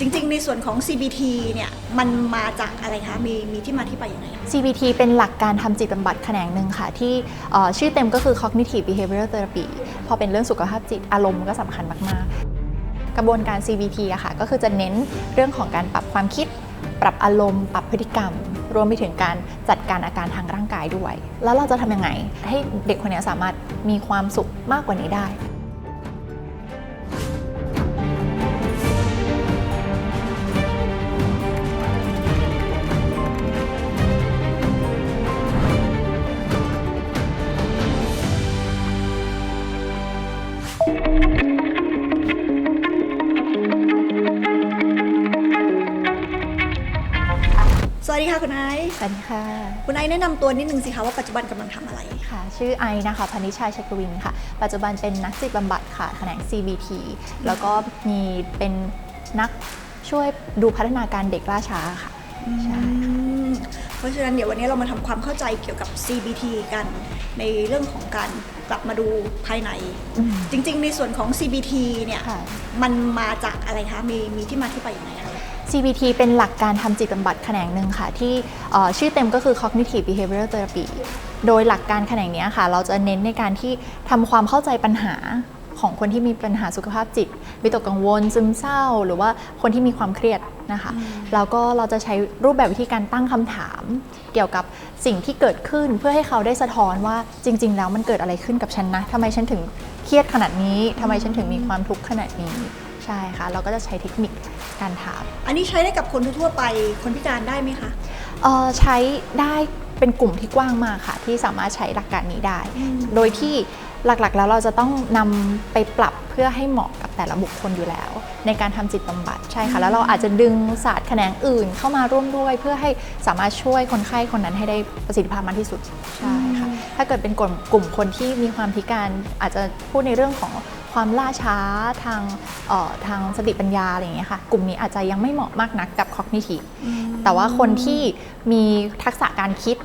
จริงๆ ในส่วนของ CBT เนี่ยมันมาจากอะไรคะ มีมีที่มาที่ไปยังไง CBT เป็นหลักการทำจิตบำบัดแขนงหนึ่งค่ะ ที่ชื่อเต็มก็คือ cognitive behavioral therapy พอเป็นเรื่องสุขภาพจิตอารมณ์ก็สำคัญมาก ๆ กระบวนการ CBT อะค่ะ ก็คือจะเน้นเรื่องของการปรับความคิด ปรับอารมณ์ ปรับพฤติกรรม รวมไปถึงการจัดการอาการทางร่างกายด้วย แล้วเราจะทำยังไง ให้เด็กคนนี้สามารถมีความสุขมากกว่านี้ได้ ค่ะคุณไอซ์สวัสดีค่ะ คุณไอซ์แนะนำตัวนิดนึงสิคะว่าปัจจุบันกำลังทำอะไรค่ะ ชื่อไอนะคะพนิชาชัยกวินค่ะ ปัจจุบันเป็นนักจิตบำบัดค่ะแขนง CBT แล้วก็มีเป็นนักช่วยดูพัฒนาการเด็กล่าช้าค่ะใช่อืมเพราะฉะนั้นเดี๋ยววันนี้เรามาทำความเข้าใจเกี่ยวกับ CBT กันในเรื่องของการกลับมาดูภายในอืมจริง ๆ ในส่วนของ CBT เนี่ยค่ะมันมาจากอะไรคะมีมีที่มาที่ไปยังไงคะ CBT เป็นหลักการทำจิตบำบัดแขนงหนึ่งค่ะ ที่เอ่อชื่อเต็มก็คือ cognitive behavioral therapy โดยหลักการแขนงเนี้ยค่ะ เราจะเน้นในการที่ทำความเข้าใจปัญหาของคนที่มีปัญหาสุขภาพจิต วิตกกังวล ซึมเศร้า หรือว่าคนที่มีความเครียดนะคะ แล้วก็เราจะใช้รูปแบบวิธีการตั้งคำถาม เกี่ยวกับสิ่งที่เกิดขึ้นเพื่อให้เขาได้สะท้อนว่าจริง ๆ แล้วมันเกิดอะไรขึ้นกับฉันนะทำไมฉันถึงเครียดขนาดนี้ทำไมฉันถึงมีความทุกข์ขนาดนี้ ใช่ค่ะ เราก็จะใช้เทคนิค การถามอันนี้ใช้ได้กับคนทั่วๆไปคนพิการได้ไหมคะ เอ่อใช้ได้เป็นกลุ่มที่กว้างมากค่ะ ที่สามารถใช้หลักการนี้ได้ อืม โดยที่หลักๆแล้วเราจะต้องนำไปปรับเพื่อให้เหมาะกับแต่ละบุคคลอยู่แล้ว ในการทำจิตบำบัดใช่ค่ะ แล้วเราอาจจะดึงศาสตร์แขนงอื่นเข้ามาร่วมด้วย เพื่อให้สามารถช่วยคนไข้คนนั้นให้ได้ประสิทธิภาพมากที่สุดใช่ค่ะถ้าเกิดเป็นกลุ่มกลุ่มคนที่มีความพิการอาจจะพูดในเรื่องของ ความล่าช้าทางเอ่อทางสติปัญญาอะไรอย่างเงี้ยค่ะกลุ่มนี้อาจจะยังไม่เหมาะมากนักกับ cognitive แต่ว่าคนที่มีทักษะการคิด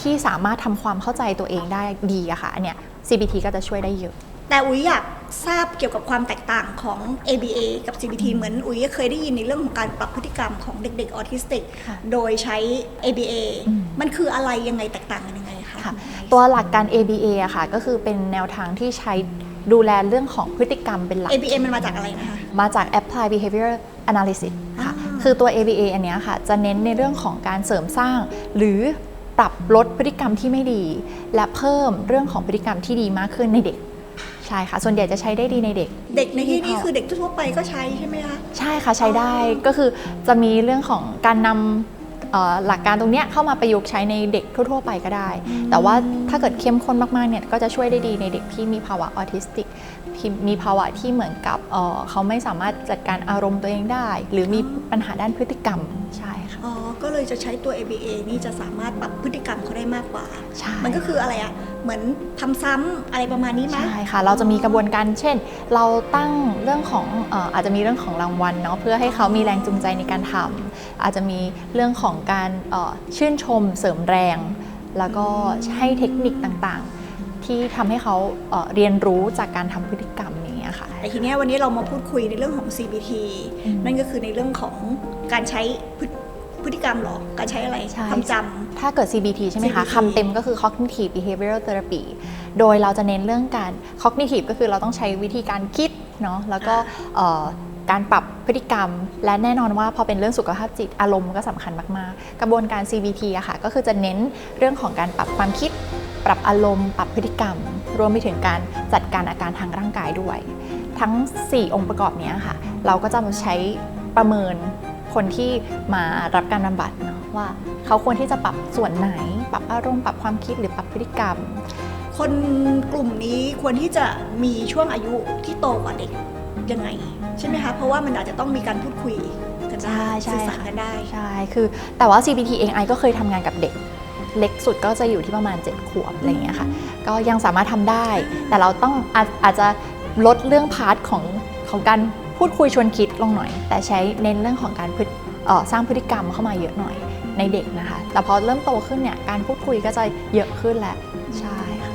ที่สามารถทำความเข้าใจตัวเองได้ดีอะค่ะอันเนี้ย CBT ก็จะช่วยได้เยอะ แต่อุ๋ยอยากทราบเกี่ยวกับความแตกต่างของ ABA กับ CBT เหมือนอุ๋ยเคยได้ยินในเรื่องของการปรับพฤติกรรมของเด็กๆออทิสติกค่ะโดยใช้ ABA อืมมันคืออะไรยังไงแตกต่างกันยังไงคะค่ะตัวหลักการ ABA อะค่ะก็คือเป็นแนวทางที่ใช้ ดูแลเรื่องของพฤติกรรมเป็นหลัก ABA มันมาจากอะไรนะคะ มาจาก Apply Behavior Analysis ค่ะอ่าคือตัว ABA อันเนี้ยค่ะ จะเน้นในเรื่องของการเสริมสร้าง หรือปรับลดพฤติกรรมที่ไม่ดี และเพิ่มเรื่องของพฤติกรรมที่ดีมากขึ้นในเด็ก ใช่ค่ะ ส่วนใหญ่จะใช้ได้ดีในเด็ก เด็กในที่นี้คือเด็กทั่วๆไปก็ใช้ใช่ไหมคะ ใช่ค่ะใช้ได้ ก็คือจะมีเรื่องของการนำเอ่อ หลักการตรงเนี้ยเข้ามาประยุกต์ใช้ในเด็กทั่ว ๆ ไปก็ได้ แต่ว่าถ้าเกิดเข้มข้นมากๆเนี่ยก็จะช่วยได้ดีในเด็กที่มีภาวะออทิสติกที่มีภาวะที่เหมือนกับเอ่อเขาไม่สามารถจัดการอารมณ์ตัวเองได้ หรือมีปัญหาด้านพฤติกรรมใช่ค่ะอ๋อก็เลยจะใช้ตัว ABA นี่จะสามารถปรับพฤติกรรมเขาได้มากกว่าใช่มันก็คืออะไรอะเหมือนทำซ้ำอะไรประมาณนี้ไหมใช่ค่ะ เราจะมีกระบวนการเช่น เราตั้งเรื่องของเอ่ออาจจะมีเรื่องของรางวัลเนาะเพื่อให้เขามีแรงจูงใจในการทำ อาจจะมีเรื่องของการเอ่อชื่นชมเสริมแรง แล้วก็ให้เทคนิคต่างๆ ที่ทำให้เขาเอ่อเรียนรู้จากการทำพฤติกรรมอย่างเงี้ยค่ะแต่ทีเนี้ยวันนี้เรามาพูดคุยในเรื่องของ CBT อืมนั่นก็คือในเรื่องของการใช้พฤพฤติกรรมเหรอ การใช้อะไรใช่ความจถ้าเกิด CBT ใช่ไหมคะ CBT คำเต็มก็คือ cognitive behavioral therapy โดยเราจะเน้นเรื่องการ cognitive ก็คือเราต้องใช้วิธีการคิดเนาะแล้วก็เอ่อ การปรับพฤติกรรม และแน่นอนว่าพอเป็นเรื่องสุขภาพจิตอารมณ์ก็สำคัญมากๆ กระบวนการ CBT อะค่ะก็คือจะเน้นเรื่องของการปรับความคิด ปรับอารมณ์ ปรับพฤติกรรม รวมไปถึงการจัดการอาการทางร่างกายด้วย ทั้ง 4 องค์ประกอบนี้ค่ะ เราก็จะมาใช้ประเมินคนที่มารับการบำบัดเนาะว่าเขาควรที่จะปรับส่วนไหน ปรับอารมณ์ปรับความคิดหรือปรับพฤติกรรม คนกลุ่มนี้ควรที่จะมีช่วงอายุที่โตกว่าเด็ก ยังไง ใช่ไหมคะเพราะว่ามันอาจจะต้องมีการพูดคุยกันได้ใช่ใช่สื่อสารค่ะกันได้ใช่คือแต่ว่า CBT เองไอก็เคยทำงานกับเด็ก เล็กสุดก็จะอยู่ที่ประมาณ 7 ขวบอะไรอย่างเงี้ยค่ะ ก็ยังสามารถทำได้ แต่เราต้องอาจอาจจะลดเรื่องพาร์ทของของการพูดคุยชวนคิดลงหน่อย แต่ใช้เน้นเรื่องของการพฤติเอ่อสร้างพฤติกรรมเข้ามาเยอะหน่อยในเด็กนะคะ แต่พอเริ่มโตขึ้นเนี่ยการพูดคุยก็จะเยอะขึ้นแหละใช่ค่ะ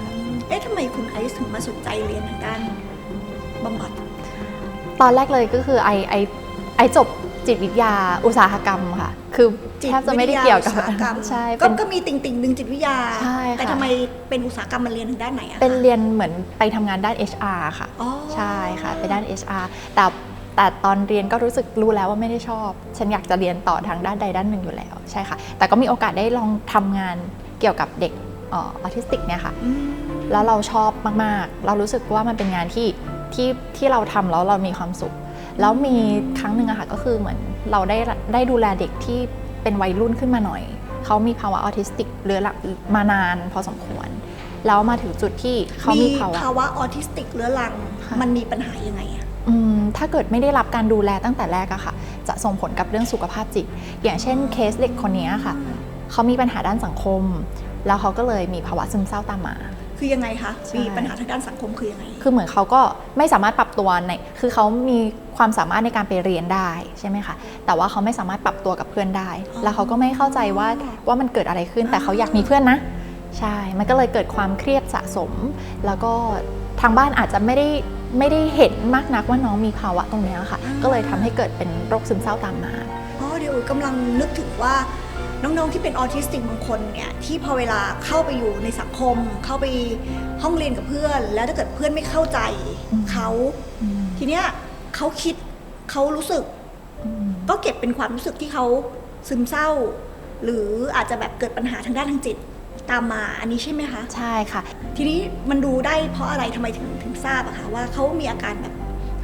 เอ๊ะทำไมคุณไอซ์ถึงมาสนใจเรียนทางด้านบำบัด ตอนแรกเลยก็คือไอไอไอจบจิตวิทยาอุตสาหกรรมค่ะ คือจิตแทบจะไม่ได้เกี่ยวกับวิทาอุตสาหกรรมใช่ก็เป็นก็มีติ่งติ่งๆหนึ่งจิตวิทยาใช่ค่ะแต่ทำไมเป็นอุตสาหกรรมมันเรียนถึงด้านไหนอะคะเป็นเรียนเหมือนไปทำงานด้าน HR ค่ะอ๋อใช่ค่ะไปด้าน HR แต่แต่ตอนเรียนก็รู้สึกรู้แล้วว่าไม่ได้ชอบ ฉันอยากจะเรียนต่อทางด้านใดด้านหนึ่งอยู่แล้วใช่ค่ะ แต่ก็มีโอกาสได้ลองทำงานเกี่ยวกับเด็กเออทิสติกเนี่ยค่ะอืมแล้วเราชอบมากๆ เรารู้สึกว่ามันเป็นงานที่ ที่ที่เราทำแล้วเรามีความสุข แล้วมีครั้งหนึ่งอะค่ะก็คือเหมือนเราได้ได้ดูแลเด็กที่เป็นวัยรุ่นขึ้นมาหน่อย เขามีภาวะออทิสติกเรื้อรังมานานพอสมควร แล้วมาถึงจุดที่เขามีภาวะ ภาวะออทิสติกเรื้อรัง ค่ะ มันมีปัญหายังไงอะอืมถ้าเกิดไม่ได้รับการดูแลตั้งแต่แรกอะค่ะ จะส่งผลกับเรื่องสุขภาพจิต อย่างเช่นเคสเด็กคนนี้ค่ะ เขามีปัญหาด้านสังคม แล้วเขาก็เลยมีภาวะซึมเศร้าตามมา คือยังไงคะใช่มีปัญหาทางด้านสังคมคือยังไง คือเหมือนเขาก็ไม่สามารถปรับตัวใน คือเขามีความสามารถในการไปเรียนได้ใช่ไหมคะ แต่ว่าเขาไม่สามารถปรับตัวกับเพื่อนได้อ๋อแล้วเขาก็ไม่เข้าใจว่าว่ามันเกิดอะไรขึ้น แต่เขาอยากมีเพื่อนนะ ใช่ มันก็เลยเกิดความเครียดสะสม แล้วก็ทางบ้านอาจจะไม่ได้ไม่ได้เห็นมากนักว่าน้องมีภาวะตรงเนี้ยค่ะ ก็เลยทำให้เกิดเป็นโรคซึมเศร้าตามมา อ๋อเดี๋ยวอุ๋ยกำลังนึกถึงว่า น้องๆที่เป็นออทิสติกบางคนเนี่ยที่พอเวลาเข้าไปอยู่ในสังคม เข้าไปห้องเรียนกับเพื่อน แล้วถ้าเกิดเพื่อนไม่เข้าใจอืมเขาทีเนี้ยเขาคิดเขารู้สึก ก็เก็บเป็นความรู้สึกที่เขาซึมเศร้า หรืออาจจะแบบเกิดปัญหาทางด้านทางจิตตามมาอันนี้ใช่ไหมคะ ใช่ค่ะ ทีนี้มันดูได้เพราะอะไรทำไมถึงถึงทราบอะคะว่าเขามีอาการแบบ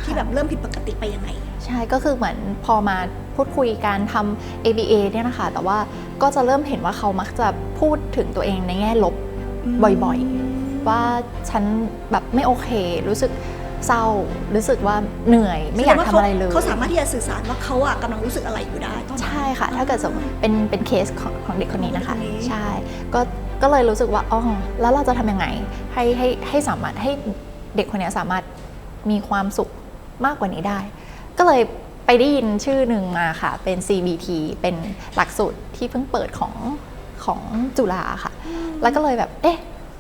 ที่แบบเริ่มผิดปกติไปยังไง ใช่ก็คือเหมือนพอมาพูดคุยการทำ ABA เนี่ยนะคะ แต่ว่า ก็จะเริ่มเห็นว่าเขามักจะพูดถึงตัวเองในแง่ลบบ่อยๆ ว่าฉันแบบไม่โอเค รู้สึกเศร้า รู้สึกว่าเหนื่อย ไม่อยากแสดงว่ทำอะไรเลย เขาสามารถที่จะสื่อสารว่าเขาอะกำลังรู้สึกอะไรอยู่ได้ตอนนั้นใช่ค่ะ ถ้าเกิดสมมติเป็นเป็นเคสของของเด็กคนนี้นะคะเด็กคนนี้ใช่ ก็ก็เลยรู้สึกว่าอ๋อแล้วเราจะทำยังไง ให้ให้ให้สามารถให้เด็กคนนี้สามารถมีความสุขมากกว่านี้ได้ ก็เลย ไปได้ยินชื่อหนึ่งมาค่ะ เป็น CBT เป็นหลักสูตรที่เพิ่งเปิดของของจุฬาค่ะ แล้วก็เลยแบบ เอ๊ะ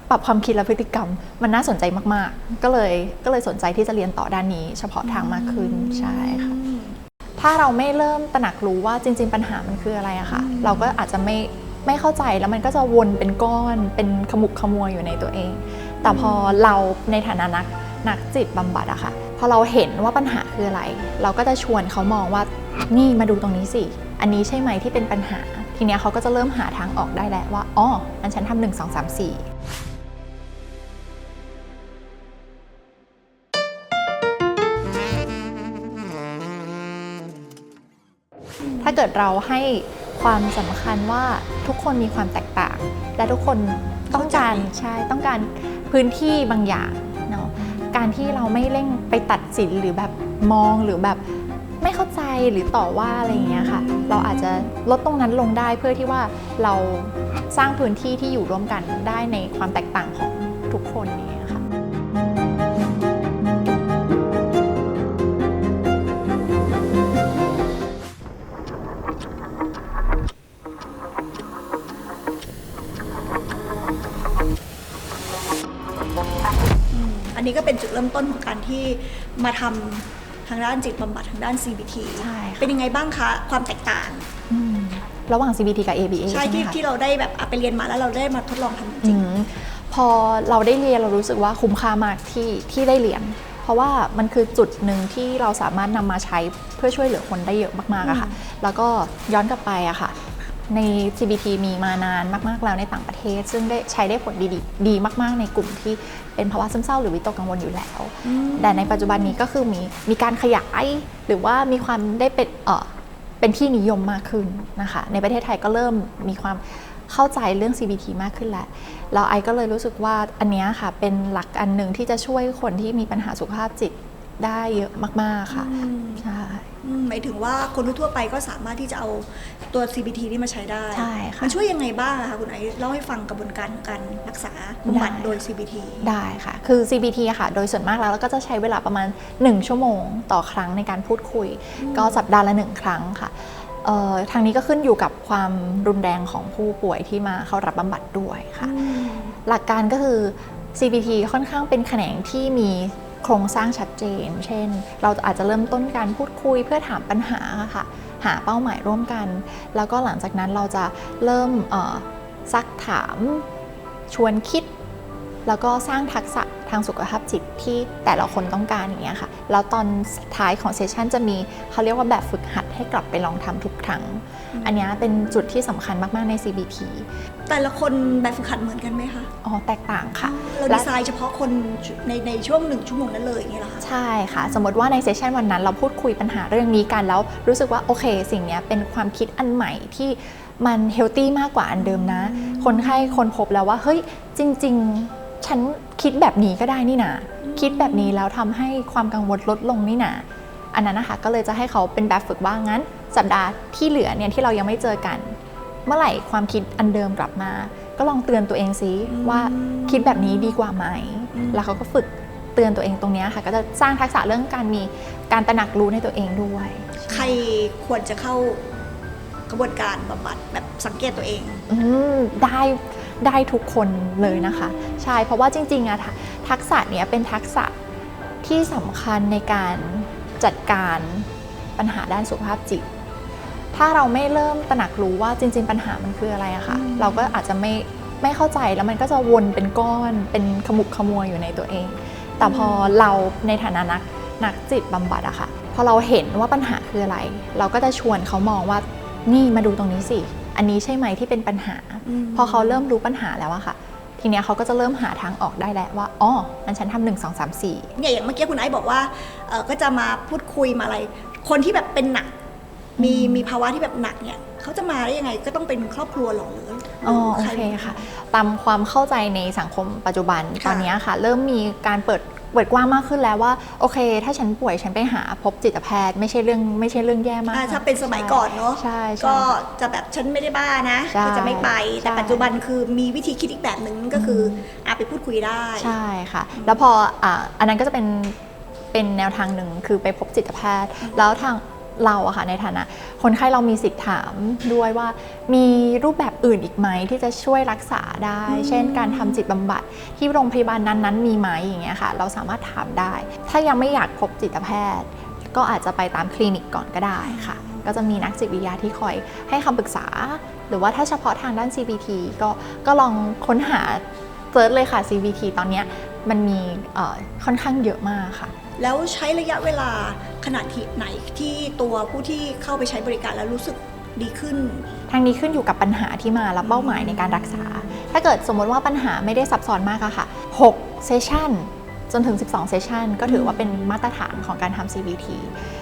ปรับความคิดและพฤติกรรม มันน่าสนใจมาก ๆ ก็เลยก็เลยสนใจที่จะเรียนต่อด้านนี้ เฉพาะทางมากขึ้น ใช่ค่ะอืมถ้าเราไม่เริ่มตระหนักรู้ว่าจริง ๆ ปัญหามันคืออะไรอะค่ะอืมเราก็อาจจะไม่ไม่เข้าใจแล้วมันก็จะวนเป็นก้อน เป็นขมุกขมัวอยู่ในตัวเอง แต่พอเราในฐานะนักนักจิตบำบัดอะค่ะ พอเราเห็นว่าปัญหาคืออะไร เราก็จะชวนเขามองว่านี่มาดูตรงนี้สิ อันนี้ใช่ไหมที่เป็นปัญหา ทีเนี้ยเขาก็จะเริ่มหาทางออกได้แล้วว่าอ๋ออันฉันทำหนึ่งสองสามสี่ถ้าเกิดเราให้ความสำคัญว่าทุกคนมีความแตกต่าง และทุกคนต้องการใช่ต้องการพื้นที่บางอย่าง การที่เราไม่เร่งไปตัดสินหรือแบบมองหรือแบบไม่เข้าใจหรือต่อว่าอะไรอย่างเงี้ยค่ะ เราอาจจะลดตรงนั้นลงได้เพื่อที่ว่าเราสร้างพื้นที่ที่อยู่ร่วมกันได้ในความแตกต่างของทุกคนอ ที่มาทำทางด้านจิตบำบัดทางด้าน CBT ใช่ค่ะ เป็นยังไงบ้างคะความแตกต่าง อืมระหว่าง CBT กับ ABA ใช่ใช่ไหมที่คะที่เราได้แบบอะไปเรียนมาแล้วเราได้มาทดลองทำจอืริงมพอเราได้เรียนเรารู้สึกว่าคุ้มค่ามากที่ที่ได้เรียน เพราะว่ามันคือจุดหนึ่งที่เราสามารถนำมาใช้เพื่อช่วยเหลือคนได้เยอะมากๆอะค่ะ แล้วก็ย้อนกลับไปอะค่ะ ใน CBT มีมานานมากๆแล้วในต่างประเทศ ซึ่งได้ใช้ได้ผลดีดีดีมาก ๆ ในกลุ่มที่เป็นภาวะซึมเศร้าหรือวิตกกังวลอยู่แล้วอืมแต่ในปัจจุบันนี้ก็คือมีมีการขยายหรือว่ามีความได้เป็นเออเป็นที่นิยมมากขึ้นนะคะ ในประเทศไทยก็เริ่มมีความเข้าใจเรื่อง CBT มากขึ้นแล้วแล้วไอก็เลยรู้สึกว่าอันเนี้ยค่ะเป็นหลักอันหนึ่งที่จะช่วยคนที่มีปัญหาสุขภาพจิต ได้เยอะมาก ๆ ค่ะ อืม ใช่ อืมหมายถึงว่าคนทั่วๆไปก็สามารถที่จะเอาตัว CBT นี่มาใช้ได้ใช่ค่ะมันช่วยยังไงบ้างอะคะคุณไอซ์เล่าให้ฟังกระบวนการของการรักษาบำบัดได้ โดย CBT ได้ค่ะ คือ CBT อะค่ะ โดยส่วนมากแล้วเราก็จะใช้เวลาประมาณ 1 ชั่วโมงต่อครั้งในการพูดคุย ก็สัปดาห์ละ1ครั้งค่ะเอ่อทางนี้ก็ขึ้นอยู่กับความรุนแรงของผู้ป่วยที่มาเข้ารับบำบัดด้วยค่ะ อืม หลักการก็คือ CBT ค่อนข้างเป็นแขนงที่มี โครงสร้างชัดเจน เช่น เราอาจจะเริ่มต้นการพูดคุยเพื่อถามปัญหาค่ะ หาเป้าหมายร่วมกัน แล้วก็หลังจากนั้นเราจะเริ่มเอ่อซักถามชวนคิด แล้วก็สร้างทักษะทางสุขภาพจิตที่แต่ละคนต้องการอย่างเงี้ยค่ะ แล้วตอนท้ายของเซสชันจะมีเขาเรียกว่าแบบฝึกหัดให้กลับไปลองทำทุกครั้ง อันเนี้ยเป็นจุดที่สำคัญมาก ๆ ใน CBT แต่ละคนแบบฝึกหัดเหมือนกันไหมคะอ๋อแตกต่างค่ะ เราและดีไซน์เฉพาะคนในในช่วงหนึ่งชั่วโมงนั้นเลยอย่างเงี้ยเหรอคะใช่ค่ะ สมมติว่าในเซสชันวันนั้นเราพูดคุยปัญหาเรื่องนี้กันแล้ว รู้สึกว่าโอเค สิ่งเนี้ยเป็นความคิดอันใหม่ที่มันเฮลตี้มากกว่าอันเดิมนะ คนไข้คนพบแล้วว่าเฮ้ยจริง ๆ ฉันคิดแบบนี้ก็ได้นี่นาคิดแบบนี้แล้วทำให้ความกังวลลดลงนี่นาอันนั้นนะคะก็เลยจะให้เขาเป็นแบบฝึกว่างั้น สัปดาห์ที่เหลือเนี่ยที่เรายังไม่เจอกัน เมื่อไหร่ความคิดอันเดิมกลับมา ก็ลองเตือนตัวเองซิว่าคิดแบบนี้ดีกว่าไหม แล้วเขาก็ฝึกเตือนตัวเองตรงเนี้ยค่ะ ก็จะสร้างทักษะเรื่องการมีการตระหนักรู้ในตัวเองด้วย ใครควรจะเข้ากระบวนการบำบัดแบบสังเกตตัวเองอืมได้ได้ทุกคนเลยนะคะ ใช่เพราะว่าจริงๆอะทักทักษะเนี้ยเป็นทักษะที่สำคัญในการจัดการปัญหาด้านสุขภาพจิต ถ้าเราไม่เริ่มตระหนักรู้ว่าจริง ๆ ปัญหามันคืออะไรอะค่ะอืมเราก็อาจจะไม่ไม่เข้าใจแล้วมันก็จะวนเป็นก้อนเป็นขมุกขมัวอยู่ในตัวเอง แต่พอเราในฐานะนักนักจิตบำบัดอะค่ะพอเราเห็นว่าปัญหาคืออะไร เราก็จะชวนเขามองว่านี่มาดูตรงนี้สิ อันนี้ใช่ไหมที่เป็นปัญหามพอเขาเริ่มรู้ปัญหาแล้วอะค่ะ ทีเนี้ยเขาก็จะเริ่มหาทางออกได้แล้วว่าอ๋องั้นฉันทำหนึ่งสองสามสี่เนี่ยอย่างเมื่อกี้คุณไอซ์บอกว่าเอ่อก็จะมาพูดคุยมาอะไร คนที่แบบเป็นหนัก มีมีภาวะที่แบบหนักเนี่ยเขาจะมาได้ยังไงก็ต้องเป็นครอบครัวเหรอหรืออ๋อหรืโอใรเคค่ะ ตามความเข้าใจในสังคมปัจจุบันค่ะตอนเนี้ยค่ะ เริ่มมีการเปิดเปิดกว้างมากขึ้นแล้วว่าโอเค ถ้าฉันป่วยฉันไปหาพบจิตแพทย์ ไม่ใช่เรื่องไม่ใช่เรื่องแย่มากอ่าถ้าเป็นสมัยก่อนเนาะใช่ใช่ก็จะแบบฉันไม่ได้บ้านะใช่ก็จะไม่ไปแต่ใช่ปัจจุบันคือมีวิธีคิดอีกแบบหนึ่งก็คืออาไปพูดคุยได้ใช่ค่ะ แล้วพออ่าอันนั้นก็จะเป็นเป็นแนวทางหนึ่งคือไปพบจิตแพทย์ แล้วทาง เราอะค่ะในฐานะ คนไข้เรามีสิทธิ์ถามด้วยว่า มีรูปแบบอื่นอีกไหมที่จะช่วยรักษาได้อืมเช่น การทำจิตบำบัดที่โรงพยาบาลนั้นๆ มีไหมอย่างเงี้ยค่ะ เราสามารถถามได้ ถ้ายังไม่อยากพบจิตแพทย์ ก็อาจจะไปตามคลินิกก่อนก็ได้ค่ะ ก็จะมีนักจิตวิทยาที่คอยให้คำปรึกษา หรือว่าถ้าเฉพาะทางด้าน CBT ก็ก็ลองค้นหาเซิร์ชเลยค่ะ CBT ตอนเนี้ยมันมีเอ่อค่อนข้างเยอะมากค่ะ แล้วใช้ระยะเวลาขนาดที่ไหนที่ตัวผู้ที่เข้าไปใช้บริการแล้วรู้สึกดีขึ้น ทางนี้ขึ้นอยู่กับปัญหาที่มาและเป้าหมายในการรักษา ถ้าเกิดสมมติว่าปัญหาไม่ได้ซับซ้อนมากอะค่ะ6เซสชันจนถึง 12 เซสชันก็ถือว่าเป็นมาตรฐานของการทำ CBT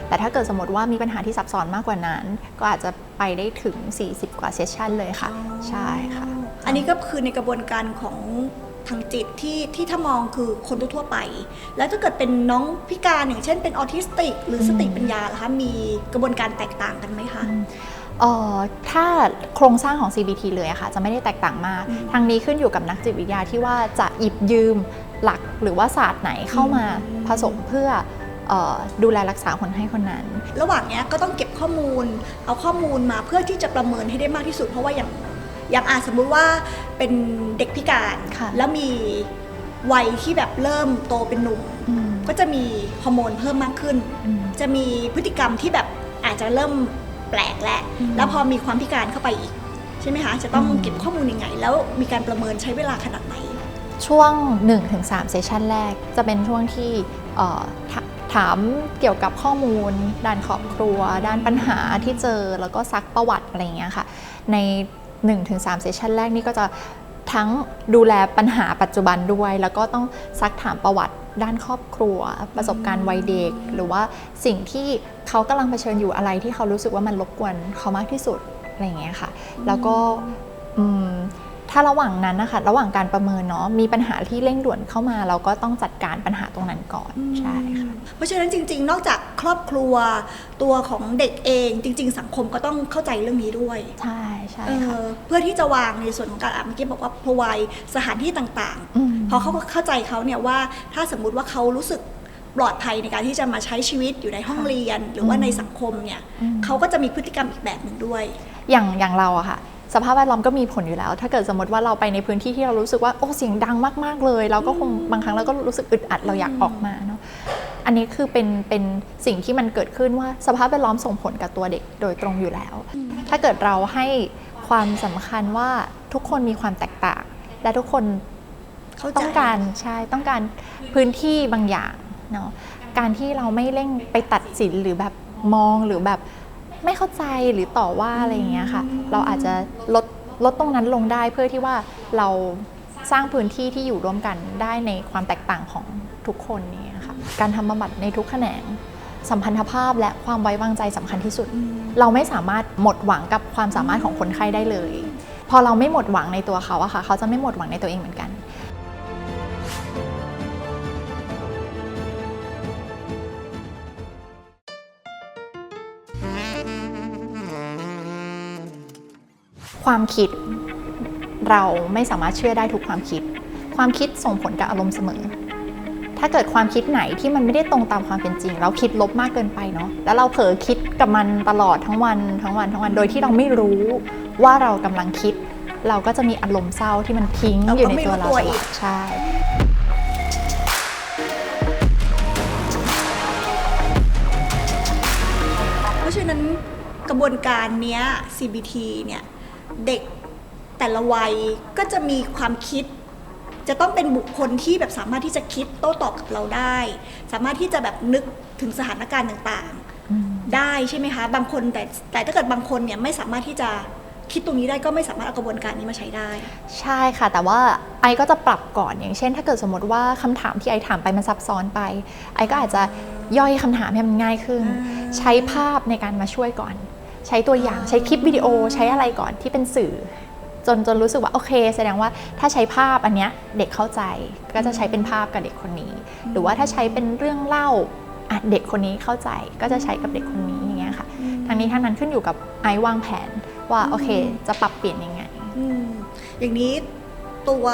แต่ถ้าเกิดสมมติว่ามีปัญหาที่ซับซ้อนมากกว่านั้น ก็อาจจะไปได้ถึง 40 กว่าเซสชันเลยค่ะ ใช่ค่ะ อันนี้ก็คือในกระบวนการของ ทางจิตที่ที่ถ้ามองคือคนทั่วๆไป แล้วถ้าเกิดเป็นน้องพิการอย่างเช่นเป็นออทิสติก หรือสติปัญญาล่ะคะมีกระบวนการแตกต่างกันไหมคะเอ่อถ้าโครงสร้างของ CBT เลยอะค่ะ จะไม่ได้แตกต่างมากอืมทางนี้ขึ้นอยู่กับนักจิตวิทยาที่ว่าจะหยิบยืมหลักหรือว่าศาสตร์ไหนเข้ามาอืมผสมเพื่อเออดูแลรักษาคนให้คนนั้น ระหว่างเนี้ยก็ต้องเก็บข้อมูล เอาข้อมูลมาเพื่อที่จะประเมินให้ได้มากที่สุด เพราะว่าอย่าง อย่างอาจสมมุติว่าเป็นเด็กพิการค่ะแล้วมีวัยที่แบบเริ่มโตเป็นหนุ่มก็จะมีฮอร์โมนเพิ่มมากขึ้น อืม จะมีพฤติกรรมที่แบบอาจจะเริ่มแปลกแล้วอืมแล้วพอมีความพิการเข้าไปอีก ใช่ไหมคะ จะต้องอืม เก็บข้อมูลยังไง แล้วมีการประเมินใช้เวลาขนาดไหน ช่วง 1-3 เซสชันแรก จะเป็นช่วงที่เอ่อถถามเกี่ยวกับข้อมูล ด้านครอบครัว ด้านปัญหาที่เจอแล้วก็ซักประวัติอะไรอย่างเงี้ยค่ะ ใน 1-3เซสชันแรกนี่ก็จะทั้งดูแลปัญหาปัจจุบันด้วย แล้วก็ต้องซักถามประวัติด้านครอบครัว ประสบการณ์วัยเด็ก หรือว่าสิ่งที่เขากำลังเผชิญอยู่อะไรที่เขารู้สึกว่ามันรบกวนเขามากที่สุดอะไรอย่างเงี้ยค่ะ แล้วก็อืม ถ้าระหว่างนั้นนะคะระหว่างการประเมินเนาะมีปัญหาที่เร่งด่วนเข้ามา เราก็ต้องจัดการปัญหาตรงนั้นก่อนใช่ค่ะเพราะฉะนั้นจริง ๆ นอกจากครอบครัวตัวของเด็กเอง จริง ๆ สังคมก็ต้องเข้าใจเรื่องนี้ด้วย ใช่ใช่เอค่ะอเพื่อที่จะวางในส่วนของการอะเมื่อกี้บอกว่า provide สถานที่ต่างอืมๆพอเขาเข้าใจเขาเนี่ยว่าถ้าสมมุติว่าเขารู้สึกปลอดภัยในการที่จะมาใช้ชีวิตอยู่ในห้องเรียน หรือว่าอืมในสังคมเนี่ยอืมเขาก็จะมีพฤติกรรมอีกแบบหนึ่งด้วย อย่างอย่างเราอะค่ะ สภาพแวดล้อมก็มีผลอยู่แล้ว ถ้าเกิดสมมติว่าเราไปในพื้นที่ที่เรารู้สึกว่าโอ้เสียงดังมากๆเลย เราก็คงบางครั้งเราก็รู้สึกอึดอัดเราอยากออกมาเนาะอันนี้คือเป็นเป็นสิ่งที่มันเกิดขึ้นว่าสภาพแวดล้อมส่งผลกับตัวเด็กโดยตรงอยู่แล้ว ถ้าเกิดเราให้ความสำคัญว่าทุกคนมีความแตกต่าง และทุกคนเข้าใจต้องการใช่ต้องการพื้นที่บางอย่างเนาะการที่เราไม่เร่งไปตัดสินหรือแบบมองหรือแบบ ไม่เข้าใจหรือต่อว่าอะไรอย่างเงี้ยค่ะ เราอาจจะลดลดตรงนั้นลงได้เพื่อที่ว่าเราสร้างพื้นที่ที่อยู่ร่วมกันได้ในความแตกต่างของทุกคนเนี่ยค่ะการทำบำบัดในทุกแขนงสัมพันธภาพและความไว้วางใจสำคัญที่สุด เราไม่สามารถหมดหวังกับความสามารถของคนไข้ได้เลย พอเราไม่หมดหวังในตัวเขาอะค่ะ เขาจะไม่หมดหวังในตัวเองเหมือนกัน ความคิดเราไม่สามารถเชื่อได้ทุกความคิด ความคิดส่งผลกับอารมณ์เสมอ ถ้าเกิดความคิดไหนที่มันไม่ได้ตรงตามความเป็นจริง เราคิดลบมากเกินไปเนาะ แล้วเราเผลอคิดกับมันตลอดทั้งวันทั้งวันทั้งวัน โดยที่เราไม่รู้ว่าเรากำลังคิด เราก็จะมีอารมณ์เศร้าที่มันทิ้งเราอยู่ก็ในไม่ตัวรู้เราตัวตอีลกอดใช่เพราะฉะนั้นกระบวนการเนี้ย CBT เนี่ย เด็กแต่ละวัยก็จะมีความคิด จะต้องเป็นบุคคลที่แบบสามารถที่จะคิดโต้ตอบกับเราได้ สามารถที่จะแบบนึกถึงสถานการณ์ต่างๆ ได้ใช่ไหมคะ บางคนแต่แต่ถ้าเกิดบางคนเนี่ยไม่สามารถที่จะคิดตรงนี้ได้ก็ไม่สามารถเอากระบวนการนี้มาใช้ได้ ใช่ค่ะ แต่ว่าไอก็จะปรับก่อนอย่างเช่น ถ้าเกิดสมมติว่าคำถามที่ไอถามไปมันซับซ้อนไป ไอก็อาจจะย่อยคำถามให้มันง่ายขึ้นอ่าใช้ภาพในการมาช่วยก่อน ใช้ตัวอย่างใช้คลิปวิดีโอใช้อะไรก่อนที่เป็นสื่อ จนจนรู้สึกว่าโอเค แสดงว่าถ้าใช้ภาพอันเนี้ยเด็กเข้าใจก็จะใช้เป็นภาพกับเด็กคนนี้ หรือว่าถ้าใช้เป็นเรื่องเล่าอะเด็กคนนี้เข้าใจก็จะใช้กับเด็กคนนี้อย่างเงี้ยค่ะทั้งนี้ทั้งนั้นขึ้นอยู่กับไอวางแผนว่าโอเคจะปรับเปลี่ยนยังไงอย่างนี้ตัว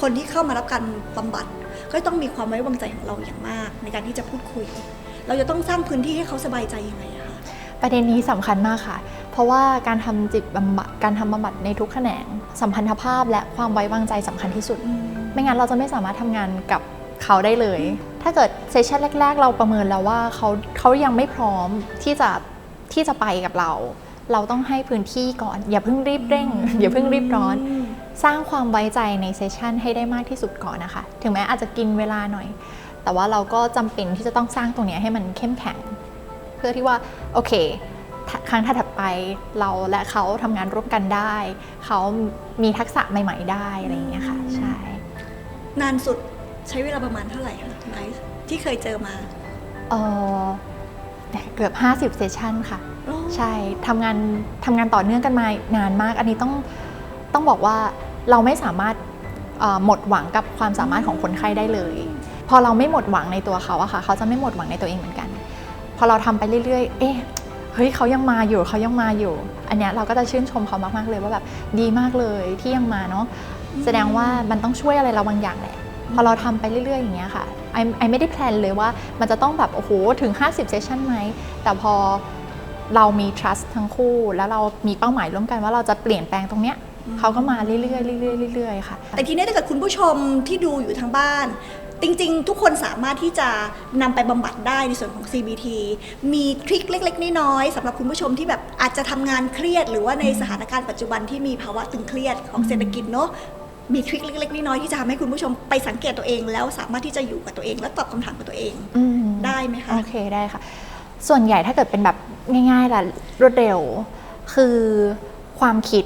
คนที่เข้ามารับการบำบัดก็ต้องมีความไว้วางใจของเราอย่างมาก ในการที่จะพูดคุย เราจะต้องสร้างพื้นที่ให้เขาสบายใจยังไงอะ ประเด็นนี้สำคัญมากค่ะ เพราะว่าการทำจิตบำบัดการทำบำบัดในทุกแขนงสัมพันธภาพและความไว้วางใจสำคัญที่สุด ไม่งั้นเราจะไม่สามารถทำงานกับเขาได้เลย ถ้าเกิดเซสชันแรก ๆ เราประเมินแล้วว่าเขาเขายังไม่พร้อมที่จะที่จะไปกับเรา เราต้องให้พื้นที่ก่อน อย่าเพิ่งรีบเร่ง อย่าเพิ่งรีบร้อนมสร้างความไว้ใจในเซสชันให้ได้มากที่สุดก่อนนะคะ ถึงแม้อาจจะกินเวลาหน่อย แต่ว่าเราก็จำเป็นที่จะต้องสร้างตรงเนี้ยให้มันเข้มแข็ง เพื่อที่ว่าโอเคถ้าครั้งถัดไปเราและเขาทำงานร่วมกันได้ เขามีทักษะใหม่ ๆ ได้อะไรอย่างเงี้ยค่ะใช่ นานสุดใช้เวลาประมาณเท่าไหร่คะคุณไอซ์ที่เคยเจอมาเออเกือบ 50 เซสชันค่ะโอ้ใช่ทำงานทำงานต่อเนื่องกันมานานมาก อันนี้ต้องต้องบอกว่าเราไม่สามารถเอ่อหมดหวังกับความสามารถของคนไข้ได้เลย พอเราไม่หมดหวังในตัวเขาอะค่ะ เขาจะไม่หมดหวังในตัวเองเหมือนกัน พอเราทำไปเรื่อย ๆ เอ๊ะเฮ้ยเขายังมาอยู่เขายังมาอยู่ อันเนี้ยเราก็จะชื่นชมเขามากๆเลยว่าแบบดีมากเลยที่ยังมาเนาะแสดงว่ามันต้องช่วยอะไรเราบางอย่างแหละพอเราทำไปเรื่อยๆอย่างเงี้ยค่ะไอไอไม่ได้แพลนเลยว่ามันจะต้องแบบโอ้โหถึง 50 เซสชันไหมแต่พอเรามี trust ทั้งคู่ แล้วเรามีเป้าหมายร่วมกันว่าเราจะเปลี่ยนแปลงตรงเนี้ยเขาก็มาเรื่อยๆเรื่อยๆเรื่อยๆค่ะ แต่ทีนี้ถ้าเกิดคุณผู้ชมที่ดูอยู่ทางบ้าน จริงๆ ทุกคนสามารถที่จะนำไปบำบัดได้ในส่วนของ CBT มีทริคเล็ก ๆ น้อยๆสำหรับคุณผู้ชมที่แบบอาจจะทำงานเครียด หรือว่าในสถานการณ์ปัจจุบันที่มีภาวะตึงเครียดของเศรษฐกิจเนาะมีทริคเล็กๆน้อยๆที่จะทำให้คุณผู้ชมไปสังเกตตัวเอง แล้วสามารถที่จะอยู่กับตัวเอง และตอบคำถามกับตัวเองอืมได้ไหมคะ โอเคได้ค่ะ ส่วนใหญ่ถ้าเกิดเป็นแบบง่ายๆล่ะรวดเร็ว คือความคิด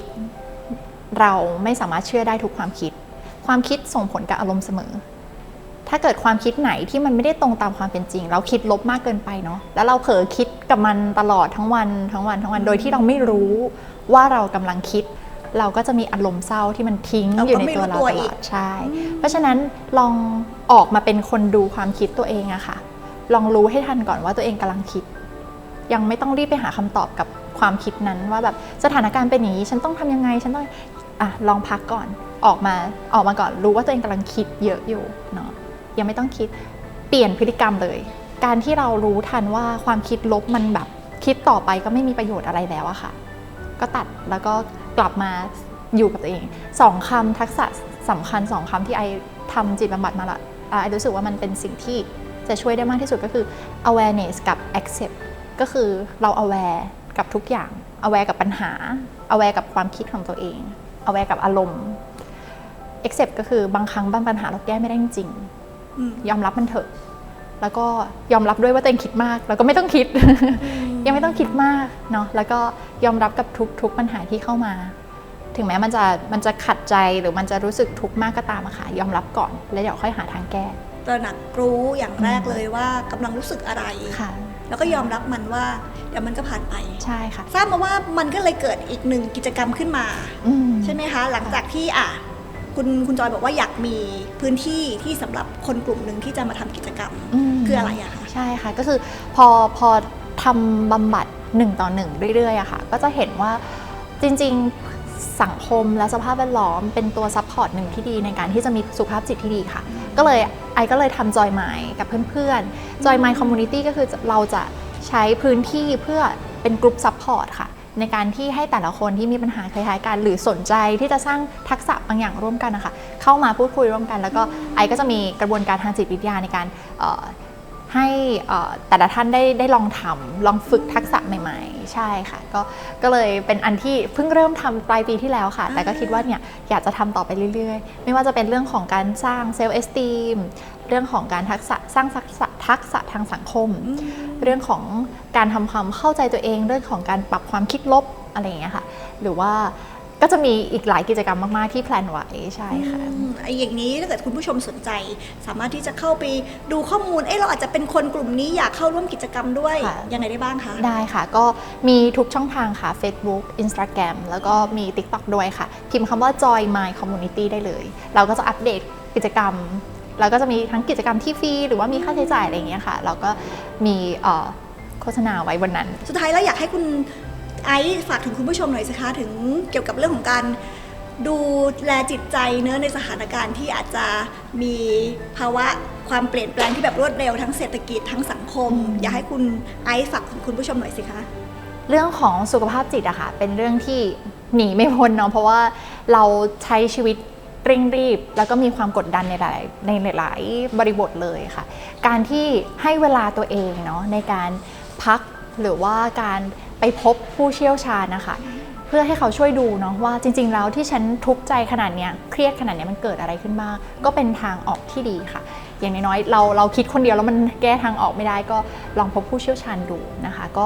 เราไม่สามารถเชื่อได้ทุกความคิด ความคิดส่งผลกับอารมณ์เสมอ ถ้าเกิดความคิดไหนที่มันไม่ได้ตรงตามความเป็นจริง เราคิดลบมากเกินไปเนาะแล้วเราเผลอคิดกับมันตลอดทั้งวันทั้งวันทั้งวันโดยที่เราไม่รู้ว่าเรากำลังคิด เราก็จะมีอารมณ์เศร้าที่มันทิ้งเราก็อยู่ในตัวไม่รู้เราตัวตอีลกอดใช่ เพราะฉะนั้นลองออกมาเป็นคนดูความคิดตัวเองอะค่ะ ลองรู้ให้ทันก่อนว่าตัวเองกำลังคิด ยังไม่ต้องรีบไปหาคำตอบกับความคิดนั้นว่าแบบสถานการณ์เป็นอย่างนี้ฉันต้องทำยังไงฉันต้องอะลองพักก่อนออกมาออกมาก่อนรู้ว่าตัวเองกำลังคิดเยอะอยู่เนาะ ยังไม่ต้องคิดเปลี่ยนพฤติกรรมเลย การที่เรารู้ทันว่าความคิดลบมันแบบคิดต่อไปก็ไม่มีประโยชน์อะไรแล้วอะค่ะ ก็ตัดแล้วก็กลับมาอยู่กับตัวเองสองคำทักษะสำคัญสองคำที่ไอทำจิตบำบัดมาละไอรู้สึกว่ามันเป็นสิ่งที่จะช่วยได้มากที่สุดก็คือ awareness กับ accept ก็คือเรา aware กับทุกอย่าง aware กับปัญหา aware กับความคิดของตัวเอง aware กับอารมณ์ accept ก็คือบางครั้งบางปัญหาเราแก้ไม่ได้จริง ยอมรับมันเถอะ แล้วก็ยอมรับด้วยว่าตัวเองคิดมาก แล้วก็ไม่ต้องคิด ยังไม่ต้องคิดมากเนาะแล้วก็ยอมรับกับทุกทุกปัญหาที่เข้ามา ถึงแม้มันจะมันจะขัดใจหรือมันจะรู้สึกทุกข์มากก็ตามอะค่ะยอมรับก่อนแล้วเดี๋ยวค่อยหาทางแก้ตระหนักรู้อย่างแรกเลยว่ากำลังรู้สึกอะไรค่ะแล้วก็ยอมรับมันว่าเดี๋ยวมันก็ผ่านไปใช่ค่ะ ทราบมาว่ามันก็เลยเกิดอีกหนึ่งกิจกรรมขึ้นมาอืมใช่ไหมคะ หลังจากที่อะ คุณคุณจอยบอกว่าอยากมีพื้นที่ที่สำหรับคนกลุ่มหนึ่งที่จะมาทำกิจกรรมมคืออะไรอะคะใช่ค่ะก็คือพอพอทำบำบัดหนึ่งต่อหนึ่งเรื่อยๆอะค่ะก็จะเห็นว่าจริงๆสังคมและสภาพแวดล้อมเป็นตัวซัพพอร์ตหนึ่งที่ดีในการที่จะมีสุขภาพจิตที่ดีค่ะ ก็เลยไอก็เลยทำจอยไมกับเพื่อนๆจอยไมคอมมูนิตี้ก็คือเราจะใช้พื้นที่เพื่อเป็นกลุ่มซัพพอร์ตค่ะ ในการที่ให้แต่ละคนที่มีปัญหาคล้ายๆกัน หรือสนใจที่จะสร้างทักษะบางอย่างร่วมกันนะคะเข้ามาพูดคุยร่วมกัน แล้วก็ไอก็จะมีกระบวนการทางจิตวิทยาในการให้แต่ละท่านได้ได้ลองทำลองฝึกทักษะใหม่ๆ ใช่ค่ะ ก็ก็เลยเป็นอันที่เพิ่งเริ่มทำปลายปีที่แล้วค่ะ แต่ก็คิดว่าเนี่ยอยากจะทำต่อไปเรื่อยๆ ไม่ว่าจะเป็นเรื่องของการสร้างเซลล์เอสตีม เรื่องของการทักษะสร้างทักษะทักษะทางสังคมอืมเรื่องของการทำความเข้าใจตัวเอง เรื่องของการปรับความคิดลบอะไรอย่างเงี้ยค่ะ หรือว่าก็จะมีอีกหลายกิจกรรมมากๆที่แพลนไว้ใช่ค่ะอืมไอ้อย่างนี้ถ้าเกิดคุณผู้ชมสนใจ สามารถที่จะเข้าไปดูข้อมูลเอ๊ะเราอาจจะเป็นคนกลุ่มนี้อยากเข้าร่วมกิจกรรมด้วยค่ะยังไงได้บ้างคะ ได้ค่ะ ก็มีทุกช่องทางค่ะ Facebook Instagram แล้วก็มี TikTok ด้วยค่ะ พิมพ์คำว่า Joy My Community ได้เลย เราก็จะอัปเดตกิจกรรม แล้วก็จะมีทั้งกิจกรรมที่ฟรีหรือว่ามีค่าใช้จ่ายอะไรอย่างเงี้ยค่ะเราก็มีเอ่อโฆษณาไว้บนนั้น สุดท้ายแล้วอยากให้คุณไอซ์ฝากถึงคุณผู้ชมหน่อยสิคะถึงเกี่ยวกับเรื่องของการดูแลจิตใจเนื้อะในสถานการณ์ที่อาจจะมีภาวะความเปลี่ยนแปลงที่แบบรวดเร็วทั้งเศรษฐกิจทั้งสังคมอืมอยากให้คุณไอซ์ฝากถึงคุณผู้ชมหน่อยสิคะเรื่องของสุขภาพจิตอะค่ะเป็นเรื่องที่หนีไม่พ้นเนาะเพราะว่าเราใช้ชีวิต เร่งรีบ แล้วก็มีความกดดันในหลายในหลายบริบทเลยค่ะ การที่ให้เวลาตัวเองเนาะในการพักหรือว่าการไปพบผู้เชี่ยวชาญนะคะเพื่อให้เขาช่วยดูเนาะว่าจริง ๆ แล้วที่ฉันทุกข์ใจขนาดเนี้ยเครียดขนาดเนี้ยมันเกิดอะไรขึ้นบ้างก็เป็นทางออกที่ดีค่ะ อย่างน้อยๆเราเราคิดคนเดียวแล้วมันแก้ทางออกไม่ได้ก็ลองพบผู้เชี่ยวชาญดูนะคะ ก็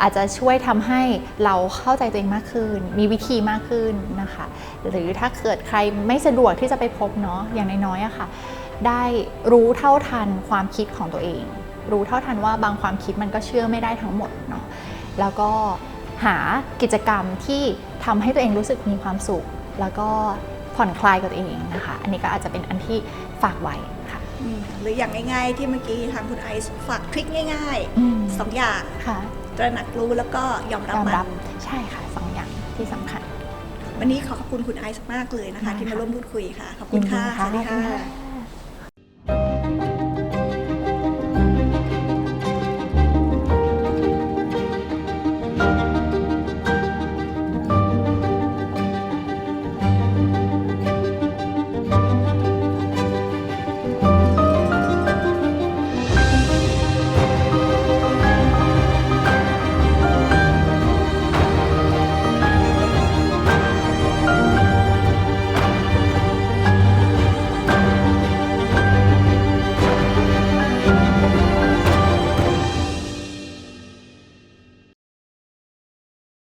อาจจะช่วยทำให้เราเข้าใจตัวเองมากขึ้น มีวิธีมากขึ้นนะคะ หรือถ้าเกิดใครไม่สะดวกที่จะไปพบเนาะอย่างน้อยๆอะค่ะ ได้รู้เท่าทันความคิดของตัวเอง รู้เท่าทันว่าบางความคิดมันก็เชื่อไม่ได้ทั้งหมดเนาะแล้วก็หากิจกรรมที่ทำให้ตัวเองรู้สึกมีความสุข แล้วก็ผ่อนคลายกับตัวเองนะคะ อันนี้ก็อาจจะเป็นอันที่ฝากไว้ หรืออย่างง่าย ๆ ที่เมื่อกี้ทางคุณไอซ์ฝากทริคง่ายอืม ๆสองอย่างค่ะตระหนักรู้แล้วก็ยอมรับยอมมันรับใช่ค่ะสองอย่างที่สำคัญ วันนี้ขอขอบคุณคุณไอซ์มากเลยนะคะ ได้ที่มาค่ะร่วมพูดคุยค่ะ ขอบคุณค่ะ ยินดีค่ะ สวัสดีขอบคุณค่ะค่ะ